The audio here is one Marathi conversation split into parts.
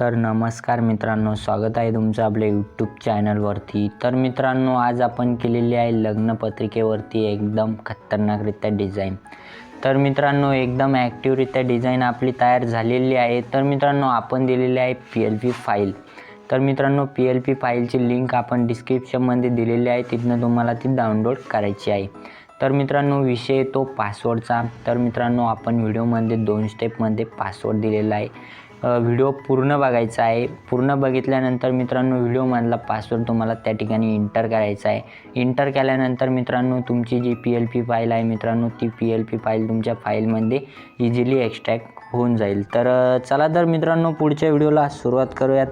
तर नमस्कार मित्रांनो स्वागत आहे तुमचं आपल्या यूट्यूब चॅनलवरती तर मित्रांनो आज आपण केलेली आहे लग्नपत्रिकेवरती एकदम खतरनाकरित्या डिझाईन तर मित्रांनो एकदम ॲक्टिवरित्या डिझाईन आपली तयार झालेली आहे. तर मित्रांनो आपण दिलेली आहे पी एल पी फाईल तर मित्रांनो पी एल पी फाईलची लिंक आपण डिस्क्रिप्शनमध्ये दिलेली आहे. तिथनं तुम्हाला ती डाउनलोड करायची आहे. तर मित्रांनो विषय येतो पासवर्डचा तर मित्रांनो आपण व्हिडिओमध्ये दोन स्टेपमध्ये पासवर्ड दिलेला आहे. व्हिडिओ पूर्ण बघायचा आहे. पूर्ण बघितल्यानंतर मित्रांनो व्हिडिओमधला पासवर्ड तुम्हाला त्या ठिकाणी इंटर करायचा आहे. इंटर केल्यानंतर मित्रांनो तुमची जी पी एल पी फाईल आहे मित्रांनो ती पी एल पी फाईल तुमच्या फाईलमध्ये इझिली एक्स्ट्रॅक्ट होऊन जाईल. तर चला तर मित्रांनो पुढच्या व्हिडिओला सुरुवात करूयात.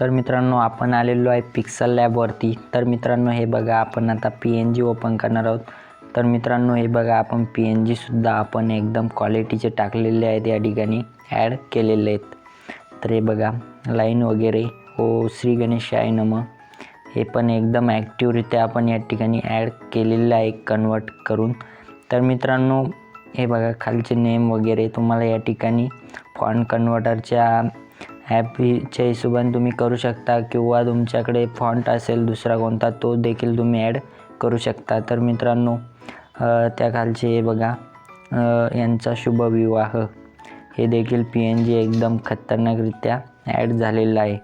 तर मित्रांनो आपण आलेलो आहे पिक्सल लॅबवरती तर मित्रांनो हे बघा आपण आता पी एन जी ओपन करणार आहोत. तर मित्रांनो हे बघा आपण पी एन जीसुद्धा आपण एकदम क्वालिटीचे टाकलेले आहेत या ठिकाणी ॲड केलेले आहेत. तर हे बघा लाईन वगैरे हो श्री गणेश आय नम. हे पण एकदम ॲक्टिवरित्या आपण या ठिकाणी ॲड केलेलं आहे कन्वर्ट करून. तर मित्रांनो हे बघा खालचे नेम वगैरे तुम्हाला या ठिकाणी फॉन्ट कन्वर्टरच्या ॲपच्या हिशोबाने तुम्ही करू शकता किंवा तुमच्याकडे फॉन्ट असेल दुसरा कोणता तो देखील तुम्ही ॲड करू शकता. तर मित्रांनो त्या खालचे हे बघा यांचा शुभ विवाह. हे देखील पी एन जी एकदम खतरनाकरित्या ॲड झालेलं आहे.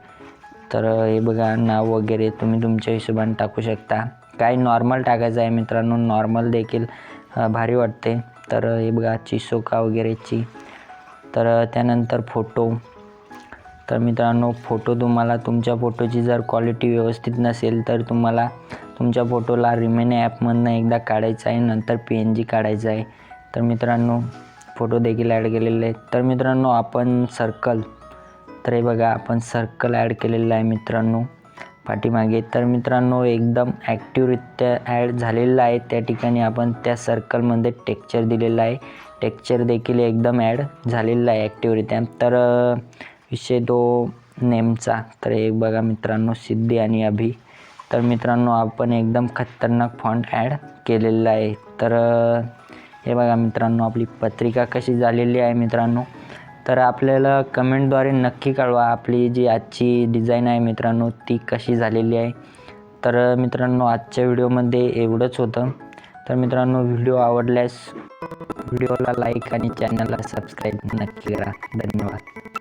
तर हे बघा नाव वगैरे तुम्ही तुमच्या हिशोबाने टाकू शकता. काय नॉर्मल टाकायचं आहे मित्रांनो नॉर्मल देखील भारी वाटते. तर हे बघा चिसोका वगैरेची. तर त्यानंतर फोटो तर मित्रांनो फोटो तुम्हाला तुमच्या फोटोची जर क्वालिटी व्यवस्थित नसेल तर तुम्हाला तुमच्या फोटोला रिमेन ॲपमधनं एकदा काढायचं आहे नंतर पी एन जी काढायचं आहे. तर मित्रांनो फोटो देखील ॲड केलेले आहेत. तर मित्रांनो आपण सर्कल तर हे बघा आपण सर्कल ॲड केलेलं आहे मित्रांनो पाठीमागे. तर मित्रांनो एकदम ॲक्टिवरित्या ॲड झालेलं आहे. त्या ठिकाणी आपण त्या सर्कलमध्ये टेक्चर दिलेलं आहे. टेक्चर देखील एकदम ॲड झालेलं आहे ॲक्टिवरित्या तर विषय तो नेमचा. तर एक बघा मित्रांनो सिद्धी आणि अभि. तर मित्रांनो आपण एकदम खतरनाक फॉन्ट ॲड केलेलं आहे. तर हे बघा मित्रांनो आपली पत्रिका कशी झालेली आहे मित्रांनो. तर आपल्याला कमेंटद्वारे नक्की कळवा आपली जी आजची डिझाईन आहे मित्रांनो ती कशी झालेली आहे. तर मित्रांनो आजच्या व्हिडिओमध्ये एवढंच होतं. तर मित्रांनो व्हिडिओ आवडल्यास व्हिडिओला लाईक आणि चॅनलला सबस्क्राईब नक्की करा. धन्यवाद.